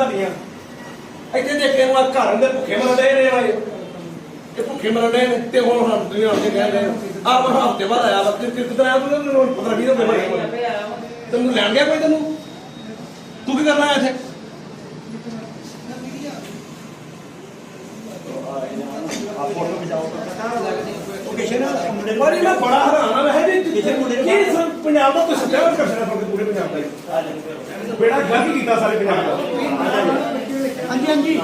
ਧਨੀਆਂ। ਇੱਥੇ ਦੇਖ ਕੇ ਉਹ ਘਰ ਦੇ ਭੁੱਖੇ ਮਰਦੇ ਨੇ ਵਾਲੇ ਇਹ ਭੁੱਖੇ ਮਰਦੇ ਨੇ ਤੇ ਹੁਣ ਹਮ ਦੁਨੀਆ ਉੱਤੇ ਕਹਿ ਰਹੇ ਆਪ ਹਫ਼ਤੇ ਬਾਅਦ ਆਇਆ ਵਾ ਕਿ ਕਿਤੇ ਆਇਆ ਤੂੰ? ਮੈਨੂੰ ਪਤਾ ਨਹੀਂ ਤੇ ਬੜੇ ਤੈਨੂੰ ਲੈਣ ਗਿਆ ਕੋਈ ਤੈਨੂੰ? ਤੂੰ ਕੀ ਕਰਨਾ ਆਇਆ ਇੱਥੇ? ਪਰ ਇਹ ਮੈਂ ਬੜਾ ਹੈਰਾਨ ਆ, ਮੈਂ ਕਿਹਾ ਜੀ ਕੀ ਪੰਜਾਬ ਦਾ ਤੁਸੀਂ ਸੱਚਾ ਕਰ ਸਕਦਾ ਪੂਰੇ ਪੰਜਾਬ ਦਾ ਬੇੜਾ ਗਲਤ ਕੀਤਾ ਸਾਰੇ ਪੰਜਾਬ ਦਾ। ਹਾਂਜੀ ਹਾਂਜੀ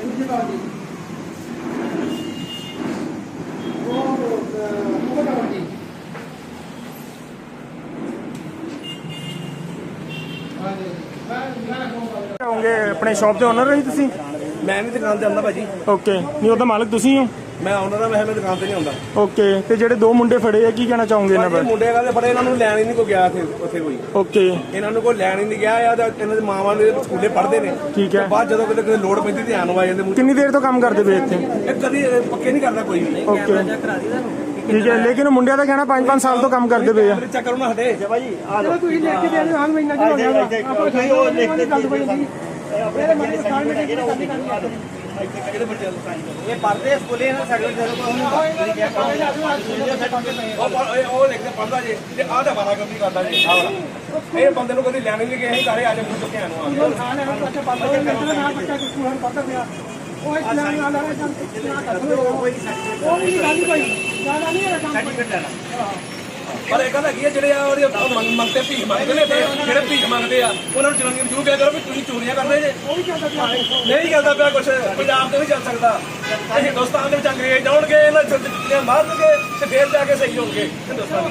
ਦੂਜੀ ਬਾਤ ਜੀ ਉਹ ਉਹ ਕਰਾਉਣ ਜੀ ਹਾਂਜੀ ਮੈਂ ਮੈਂ ਹੋਗੇ ਆਪਣੇ ਸ਼ਾਪ ਦੇ ਓਨਰ ਹੋ ਜੀ ਤੁਸੀਂ? ਮੈਂ ਨਹੀਂ ਦੁਕਾਨ ਤੇ ਆਉਂਦਾ ਭਾਜੀ। ਓਕੇ ਨਹੀਂ ਉਹਦਾ ਮਾਲਕ ਤੁਸੀਂ ਹੋ। ਮੈਂ ਆਉਂਦਾ ਮੈਂ ਮੈਂ ਦੁਕਾਨ ਤੇ ਨਹੀਂ ਆਉਂਦਾ। ਓਕੇ ਤੇ ਜਿਹੜੇ ਦੋ ਮੁੰਡੇ ਫੜੇ ਆ ਕੀ ਕਹਿਣਾ ਚਾਹੋਗੇ ਇਹਨਾਂ ਬਾਰੇ? ਮੁੰਡੇ ਕਹਿੰਦੇ ਫੜੇ ਇਹਨਾਂ ਨੂੰ ਲੈਣ ਹੀ ਨਹੀਂ ਕੋਈ ਗਿਆ ਉੱਥੇ ਉੱਥੇ ਕੋਈ। ਓਕੇ ਇਹਨਾਂ ਨੂੰ ਕੋਈ ਲੈਣ ਹੀ ਨਹੀਂ ਗਿਆ ਆ ਤਾਂ ਇਹਨਾਂ ਦੇ ਮਾਵਾਂ ਦੇ ਸਕੂਲੇ ਪੜ੍ਹਦੇ ਨੇ। ਠੀਕ ਹੈ। ਬਾਅਦ ਜਦੋਂ ਕਿਤੇ ਕਿਤੇ ਲੋੜ ਪੈਂਦੀ ਤੇ ਆਣ ਆ ਜਾਂਦੇ ਕਿੰਨੀ ਦੇਰ ਤੋਂ ਕੰਮ ਕਰਦੇ ਪਏ ਇੱਥੇ? ਇਹ ਕਦੀ ਪੱਕੇ ਨਹੀਂ ਕਰਦਾ ਕੋਈ ਵੀ। ਓਕੇ ਠੀਕ ਹੈ ਲੇਕਿਨ ਮੁੰਡਿਆਂ ਦਾ ਕਹਿਣਾ 5-5 ਸਾਲ ਤੋਂ ਕੰਮ ਕਰਦੇ ਪਏ ਆ। ਚੈੱਕ ਕਰੋ ਨਾ ਹਟੇ। ਚਲੋ ਤੁਸੀਂ ਲਿਖ ਕੇ ਦੇ ਦਿਓ ਹਾਂ ਮਹੀਨਾ ਜੀ ਹੋ ਗਿਆ। ਆਪਾਂ ਖਾਈ ਉਹ ਲਿਖ ਕੇ ਗੱਲ ਬਣੀ ਜੀ ਇਹਦੇ ਮਨ ਨੂੰ ਖਾਣ ਮਿੰਟ ਕਰਨੀ ਕਰਨੀ ਇਹ ਪੜਦੇ ਸਕੂਲੇ ਇਹਨਾਂ ਸਾਡੇ ਕੋਲ ਉਹ ਲਿਖ ਕੇ ਪੜਦਾ ਜੇ। ਤੇ ਆਹ ਤਾਂ ਬਾਰਾ ਕੰਪਨੀ ਕਰਦਾ ਜੇ ਆਹ ਵਾਲਾ। ਇਹ ਬੰਦੇ ਨੂੰ ਕਦੀ ਲੈਣ ਹੀ ਨਹੀਂ ਗਏ ਅਸੀਂ ਘਰੇ ਆ ਜਾ ਮੂੰਹ ਚੁੱਕੇ ਆਨੂੰ ਆ ਉਹ ਹੈ ਉਹ ਇਸ ਨਾਮ ਨਾਲ ਆ ਜਾਂ ਵੀ ਨਹੀਂ ਗੱਲ ਕੋਈ। ਜ਼ਿਆਦਾ ਨਹੀਂ ਹੈ ਕੰਮ ਪਰ ਇਹ ਗੱਲ ਹੈਗੀ ਆ ਜਿਹੜੇ ਆ ਉਹਦੇ ਮੰਗ- ਮੰਗਤੇ ਭੀਖ ਮੰਗਦੇ ਨੇ ਤੇ ਜਿਹੜੇ ਭੀਖ ਮੰਗਦੇ ਆ ਉਹਨਾਂ ਨੂੰ ਜਨਾਨੀਆਂ ਨੂੰ ਜ਼ਰੂਰ ਕਿਹਾ ਕਰੋ ਵੀ ਤੁਸੀਂ ਚੋਰੀਆਂ ਕਰਦੇ ਜੇ। ਉਹ ਵੀ ਚੱਲਦਾ ਪਿਆ। ਨਹੀਂ ਚੱਲਦਾ ਪਿਆ ਕੁਛ ਪੰਜਾਬ ਤੇ ਨਹੀਂ ਚੱਲ ਸਕਦਾ। ਤੇ ਹਿੰਦੁਸਤਾਨ ਦੇ ਵਿੱਚ ਅੰਗਰੇਜ਼ ਆਉਣਗੇ ਇਹਨਾਂ ਚ ਜੁੱਤੀਆਂ ਮਾਰਨਗੇ ਤੇ ਫੇਰ ਜਾ ਕੇ ਸਹੀ ਹੋਣਗੇ ਹਿੰਦੁਸਤਾਨ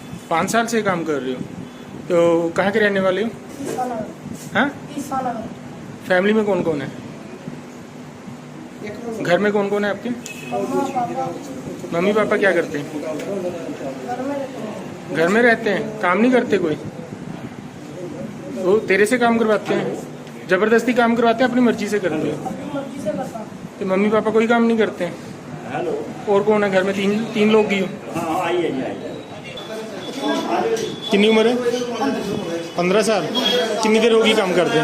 पाँच साल से काम कर रहे हो। तो कहाँ के रहने वाले हो? हाँ? फैमिली में कौन कौन है? घर में कौन कौन है आपके? मम्मी पापा क्या करते हैं? घर में रहते हैं? हैं काम नहीं करते कोई? वो तेरे से काम करवाते हैं? ज़बरदस्ती काम करवाते हैं, अपनी मर्ज़ी से करते हैं? तो मम्मी पापा कोई काम नहीं करते हैं? और कौन है? घर में तीन तीन लोग ही हो? ਕਿੰਨੀ ਉਮਰ ਹੈ? 15 ਸਾਲ। ਕਿੰਨੀ ਦੇਰ ਹੋ ਗਈ ਕੰਮ ਕਰਦੇ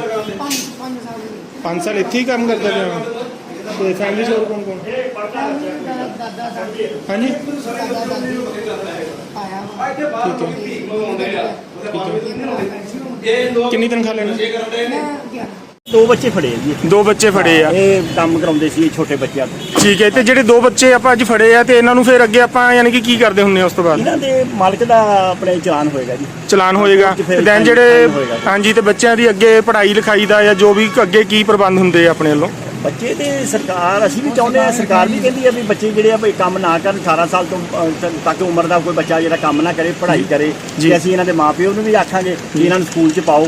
5 ਸਾਲ ਇੱਥੇ ਹੀ ਕੰਮ ਕਰਦੇ ਪਏ ਹੋ ਤੇ ਫੈਮਿਲੀ ਚ ਹੋਰ ਕੌਣ ਹਾਂਜੀ? ਕਿੰਨੀ ਤਨਖਾਹ ਲੈਣੀ? ਦੋ ਬੱਚੇ ਫੜੇ ਆ ਜੀ ਦੋ ਬੱਚੇ ਫੜੇ ਆ। ਇਹ ਕੰਮ ਕਰਾਉਂਦੇ ਸੀ ਛੋਟੇ ਬੱਚਿਆਂ ਤੋਂ। ਠੀਕ ਹੈ ਤੇ ਜਿਹੜੇ ਦੋ ਬੱਚੇ ਆਪਾਂ ਅੱਜ ਫੜੇ ਆ ਤੇ ਇਹਨਾਂ ਨੂੰ ਫਿਰ ਅੱਗੇ ਆਪਾਂ ਯਾਨੀ ਕਿ ਕੀ ਕਰਦੇ ਹੁੰਨੇ ਆ ਉਸ ਤੋਂ ਬਾਅਦ? ਇਹਨਾਂ ਦੇ ਮਾਲਕ ਦਾ ਆਪਣੇ ਚਲਾਨ ਹੋਏਗਾ ਜੀ। ਚਲਾਨ ਹੋਏਗਾ। ਦੈਨ ਜਿਹੜੇ ਹਾਂਜੀ ਤੇ ਬੱਚਿਆਂ ਦੀ ਅੱਗੇ ਪੜ੍ਹਾਈ ਲਿਖਾਈ ਦਾ ਜਾਂ ਜੋ ਵੀ ਅੱਗੇ ਕੀ ਪ੍ਰਬੰਧ ਹੁੰਦੇ ਆ ਆਪਣੇ ਵੱਲੋਂ? ਬੱਚੇ ਤੇ ਸਰਕਾਰ ਅਸੀਂ ਵੀ ਚਾਹੁੰਦੇ ਆ ਸਰਕਾਰ ਵੀ ਕਹਿੰਦੀ ਆ ਵੀ ਬੱਚੇ ਜਿਹੜੇ ਆ ਭਈ ਕੰਮ ਨਾ ਕਰਨ 18 ਸਾਲ ਤੋਂ ਤੱਕ ਉਮਰ ਦਾ ਕੋਈ ਬੱਚਾ ਜਿਹੜਾ ਕੰਮ ਨਾ ਕਰੇ ਪੜ੍ਹਾਈ ਕਰੇ ਜੇ। ਅਸੀਂ ਇਹਨਾਂ ਦੇ ਮਾਪਿਓ ਨੂੰ ਵੀ ਆਖਾਂਗੇ ਕਿ ਇਹਨਾਂ ਨੂੰ ਸਕੂਲ 'ਚ ਪਾਓ।